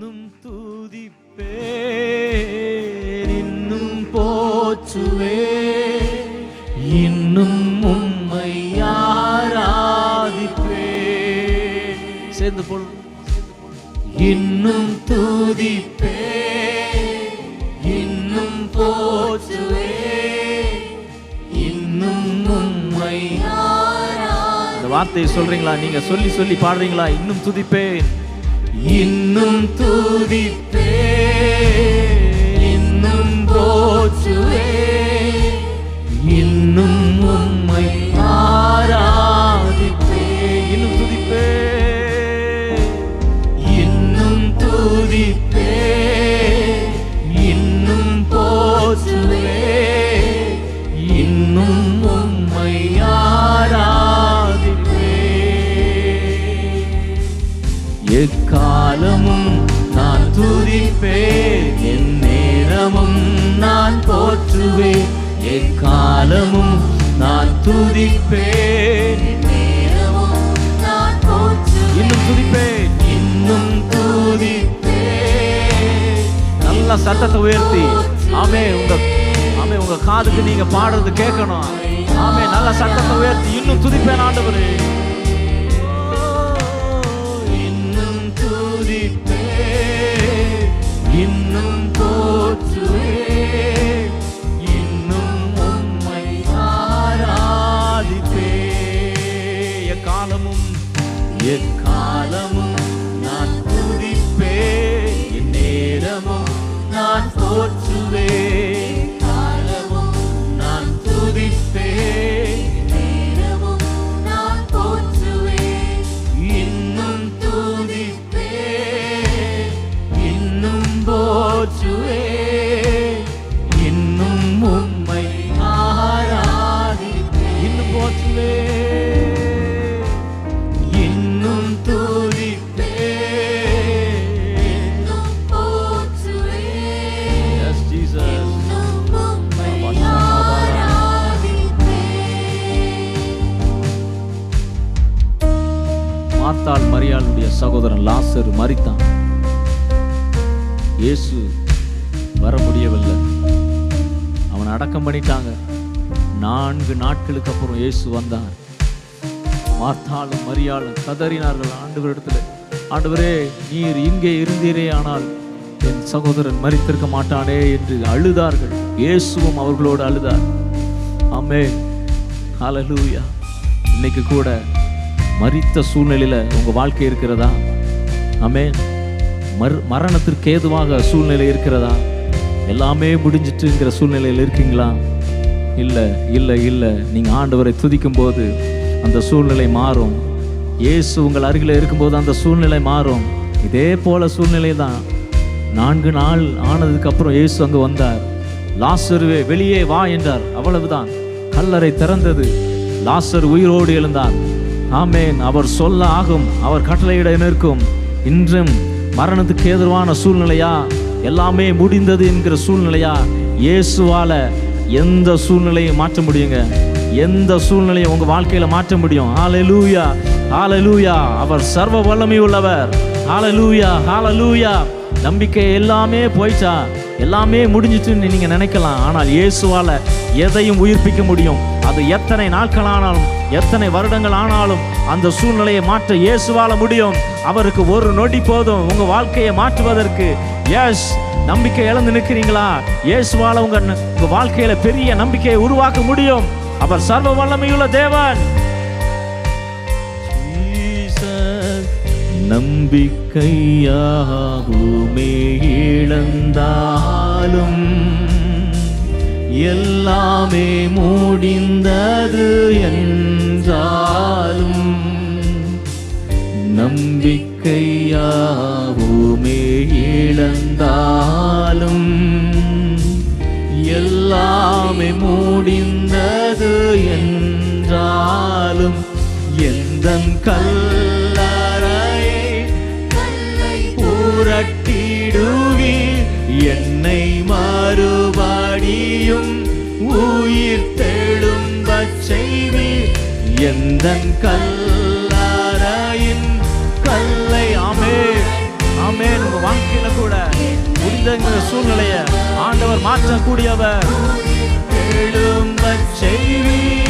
இன்னும் தூதிப்பே இன்னும் போச்சுவே இன்னும் உம்மை ஆராதிப்பே. சேர்ந்து போல். இன்னும் தூதிப்பே. இன்னும் போச்சுவே இன்னும் உம்மை இந்த வார்த்தையை சொல்றீங்களா? நீங்க சொல்லி சொல்லி பாடுறீங்களா? இன்னும் துதிப்பேன். இன்னும் துதிப்பே எக்காலமும் நான் துதிப்பேன் என் நேரமும் நான் போற்றுவேன். எக்காலமும் நான் துதிப்பேன் இன்னும் துதிப்பேன். இன்னும் துதிப்பேன். நல்ல சத்தத்தை உயர்த்தி. ஆமே உங்க ஆமே உங்க காதுக்கு நீங்க பாடுறது கேட்கணும். ஆமே நல்ல சத்தத்தை உயர்த்தி. இன்னும் துதிப்பேன் ஆண்டவரே. எக்காலமும் நான் துதிப்பேன். என் நேரமும் நான் போற்றுவே காலமும் நான் துதிப்பேன். நேரமும் நான் துதிப்பே இன்னும் துதிப்பேன். இன்னும் போற்றுவேன். இன்னும் உம்மை ஆராதிப்பே இன்னும் போற்றுவேன். மாத்தாள் மரியாளுடைய சகோதரன் லாசர் மறித்தான் இயேசு வர முடியவில்லை. அவனை அடக்கம் பண்ணிட்டாங்க. நான்கு நாட்களுக்கு அப்புறம் இயேசு வந்தான். மாத்தாளும் மரியாளும் கதறினார்கள் ஆண்டவரிடத்துல ஆண்டவரே நீர் இங்கே இருந்தீரே ஆனால் என் சகோதரன் மறித்திருக்க மாட்டானே என்று அழுதார்கள். இயேசுவும் அவர்களோடு அழுதார். அம்மே ஹalleluya. இன்னைக்கு கூட மறித்த சூழ்நிலையில் உங்கள் வாழ்க்கை இருக்கிறதா? ஆமே மர் மரணத்திற்கு ஏதுவாக சூழ்நிலை இருக்கிறதா? எல்லாமே முடிஞ்சிட்டுங்கிற சூழ்நிலையில் இருக்கீங்களா? இல்லை இல்லை இல்லை. நீங்கள் ஆண்டவரை துதிக்கும் போது அந்த சூழ்நிலை மாறும். இயேசு உங்கள் அருகில் இருக்கும்போது அந்த சூழ்நிலை மாறும். இதே போல சூழ்நிலை தான். நான்கு நாள் ஆனதுக்கப்புறம் இயேசு அங்கே வந்தார். லாசருவே வெளியே வா என்றார். அவ்வளவுதான். கல்லறை திறந்தது. லாசர் உயிரோடு எழுந்தார். ஆமேன். அவர் சொல்ல ஆகும். அவர் கட்டளையிட நிற்கும். இன்றும் மரணத்துக்கு எதிர்வான சூழ்நிலையா? எல்லாமே முடிந்தது என்கிற சூழ்நிலையா? இயேசுவால எந்த சூழ்நிலையும் மாற்ற முடியுங்க. எந்த சூழ்நிலையும் உங்கள் வாழ்க்கையில் மாற்ற முடியும். ஆலை லூவியா ஹாலலூயா அவர் சர்வ வல்லமை உள்ளவர் ஹாலலூயா ஹாலலூயா நம்பிக்கை எல்லாமே போயிட்டா எல்லாமே முடிஞ்சிச்சுன்னு நீங்கள் நினைக்கலாம். ஆனால் இயேசுவால எதையும் உயிர்ப்பிக்க முடியும். அது எத்தனை நாட்கள் ஆனாலும் எத்தனை வருடங்கள் ஆனாலும் அந்த சூழ்நிலையை மாற்ற இயேசுவால முடியும். அவருக்கு ஒரு நொடி போதும். உங்கள் வாழ்க்கையை மாற்றுவதற்கு. எஸ் நம்பிக்கை இழந்து நிற்கிறீங்களா? இயேசுவால உங்கள் உங்கள் வாழ்க்கையில் பெரிய நம்பிக்கையை உருவாக்க முடியும். அவர் சர்வ வல்லமையுள்ள தேவன். நம்பிக்கையாகுமே இழந்தாலும் எல்லாமே முடிந்தது என்றாலும் நம்பிக்கையாகுமே இழந்தாலும் எல்லாமே முடிந்தது என்றாலும் எந்த கல் எந்த கல்லறையின் கல்லை அமே ஆமேன் உங்க வாழ்க்கையில கூட முடிந்த சூழ்நிலைய ஆண்டவர் மாற்றக்கூடியவர். எழும்ப செய்வீர்